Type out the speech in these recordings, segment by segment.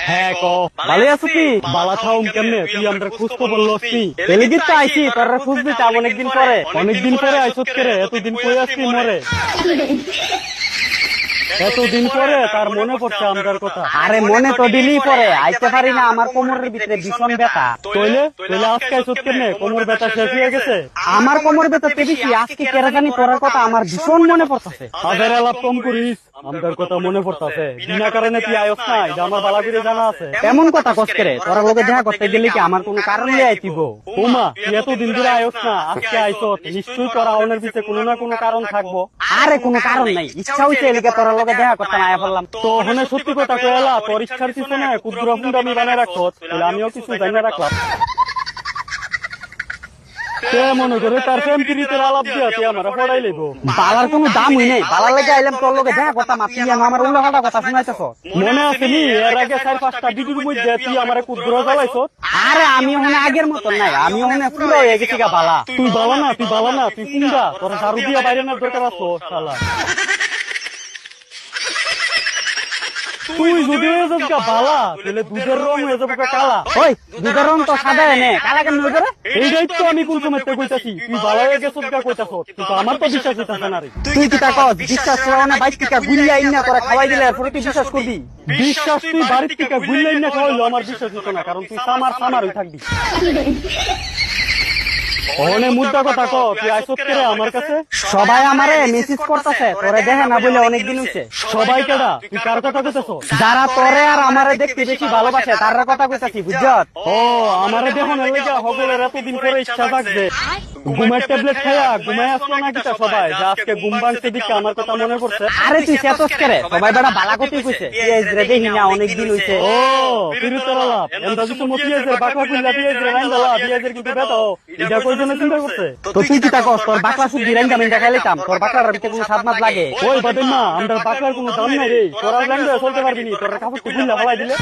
হ্যাঁ ক ভালো আছো কি বালা থাও কেমনে? তুই আমরা খোঁজ খবর এলিগি তো আইছি তোর খোঁজ দিতে অনেকদিন পরে অনেকদিন পরে আইসত করে এতদিন কই আসছি মরে। এতদিন পরে তার মনে পড়ছে আমরার কথা। আরে মনে তো দিলেই পরে আইতে পারি না আমার কোমরের ভিতরে ভীষণ ব্যথা। তইলে তইলে আজকে আইসত কেমনে? কোমর ব্যথা শেষ হয়ে গেছে? আমার কোমর ব্যথা বেশি আজকে কেরাজানি করার কথা আমার ভীষণ মনে পড়তেছে। আদের আলাপ কম করিস আমরার কথা মনে পড়তাছে। বিনা কারণে তুই আয়স না এটা আমার বালা করে জানা আছে। এমন কথা কস করে তোরা লোকে দেখা করতে গেলে কি আমার কোনো কারণ নিয়ে আইতিব ওমা তুই এতদিন ধরে আয়স না আজকে আইসত নিশ্চয়ই তোর আউনের পিছে কোনো না কোনো কারণ থাকব আরে কোনো কারণ নাই ইচ্ছা হইছে এলিকে তোরা লোকে দেখা করতে না আয়া বললাম। তো ওখানে সত্যি কথা কয়লা ইচ্ছার পিছনে ক্ষুদ্র ফুন্ড আমি বানিয়ে রাখত তাহলে আমিও কিছু জানিয়ে রাখলাম। সে মনে করে তার প্রেম আলাপ দিয়া তুই আমার পড়াই লিব বালার কোনো দাম হই বালার লেগে আইলাম তোর লোকে দেখা করতাম আপনি যেন আমার উল্টো কথা শুনাইতেছ? মনে আছে নি এর আগে চার পাঁচটা ভিডিওর মধ্যে তুই আমার ক্ষুদ্র জ্বালাইছ? আরে আমি ওখানে আগের মতন নাই আমি ওখানে পুরো হয়ে গেছি গা বালা। তুই বালা না তুই বালা না তুই কুঙ্গা তোর ঝাড়ু দিয়া বাইরে না দরকার আছো শালা। তুই যদি হয়ে যাস বালা তাহলে দুধের রং হয়ে যাবে কালা। ওই দুধের রং তো সাদা এনে কালা কেন এই দায়িত্ব আমি কোন সময় থেকে কইতাছি। তুই বালা হয়ে গেছিস গা কইতাছ। কিন্তু আমার তো বিশ্বাস হইতাছে না রে। তুই কি তা কস বিশ্বাস করা না বাইক টিকা গুলিয়া ইন্না করে খাওয়াই দিলে এরপরে তুই বিশ্বাস করবি? বিশ্বাস তুই বাড়ির থেকে গুললেই না খাওয়াইলো আমার বিশ্বাস হতো না কারণ তুই সামার সামার হয়ে থাকবি। অনে মুদ্রা কথা ক তুই আইসত করে আমার কাছে? সবাই আমারে মেসেজ করতেছে তোরে দেখে না বলে অনেকদিন হইছে। সবাই কেডা? তুই কার কথা কইতেছ যারা তোরে আর আমারে দেখতে বেশি ভালোবাসে তার কথা কইতাছি বুঝছত ও আমারে দেখো না লেগা হগলের এতদিন করে ইচ্ছা থাকবে ঘুমের ট্যাবলেট খাইয়া ঘুমাই আসলো না কিটা সবাই? যে আজকে ঘুম ভাঙছে দিকে আমার কথা মনে পড়ছে। আরে তুই চেতস করে সবাই বেড়া বালা করতে কইছে। পিএস রে দেখি না অনেকদিন হইছে। ও তিরুতর আলাপ। এন্দা যদি মতিয়াজের বাকলা কুল্লা পিয়াজের রাইন্দালা পিয়াজের কিন্তু বেতো এটা কই জন্য চিন্তা করছে? তো তুই কি তা কস তোর বাকলা শুদ্ধি রেঞ্জা মিন্টা খাইলাম তোর বাকলার ভিতরে কোনো স্বাদ মাত লাগে। ওই বাদেন না আমরা বাকলার কোনো দাম নাই রে। তোরা জানলে চলতে পারবি নি। তোর কাপড় খুললা ফলাই দিলে।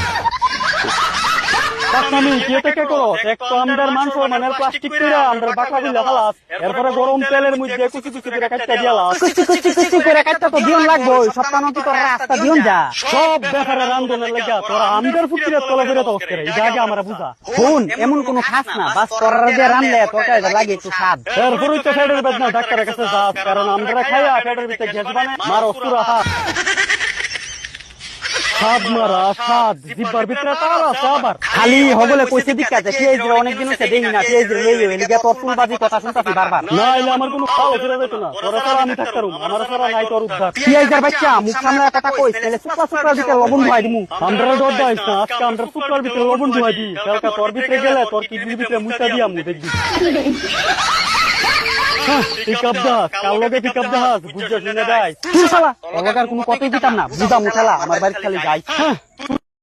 কি থেকে করো? এক তো আমদার মাংস মানে প্লাস্টিক করে আমদার বাকলা দিলা খালাস। এরপরে গরম তেলের মধ্যে কুচি কুচি করে কাটতে দিয়ালাস কুচি কুচি কুচি করে কাটতে তো দিন লাগবো সপ্তাহ কি তোর রাস্তা দিন যা। সব ব্যাপারে রান্ধনের লেগা তোরা আমদার ফুটিরে তলে ফিরে তো করে এটা আগে আমরা বুঝা। শুন এমন কোনো খাস না। বাস তোর রানলে লাগে একটু স্বাদ। এরপরে তো ফেডের বেদনা ডাক্তারের কাছে যাস কারণ আমরা খাইয়া ফেডের ভিতরে বানায় মার অস্তুরা হাত স্বাদ মারা স্বাদ জিব্বার ভিতরে তার আছে আবার। খালি হগলে কইছে দিক আছে পিএইচ রে অনেকদিন হইছে দেখি না পিএইচ রে লই লিগা তোর তুলবাজি কথা শুনতাছি বারবার। না এলে আমার কোনো খাওয়া ফিরে যেত না তোরা ছাড়া আমি থাকতাম আমার ছাড়া নাই তোর উদ্ধার পিএইচ এর বাচ্চা মুখ সামনে কথা কইস তাহলে সুপা সুপা দিতে লবণ ধোয়াই দিমু। আমরা ডর দাইস না আজকে আমরা শুক্রার ভিতরে লবণ ধোয়া দিই। কালকা তোর ভিতরে গেলে তোর কিডনির ভিতরে মুচা দিয়া মু দেখবি। দাস লগে দাস শুনে তুই শালা। লগার কোনো কথাই দিতাম না বুঝা মুখালা আমার বাড়ির খালি যাই। হ্যাঁ।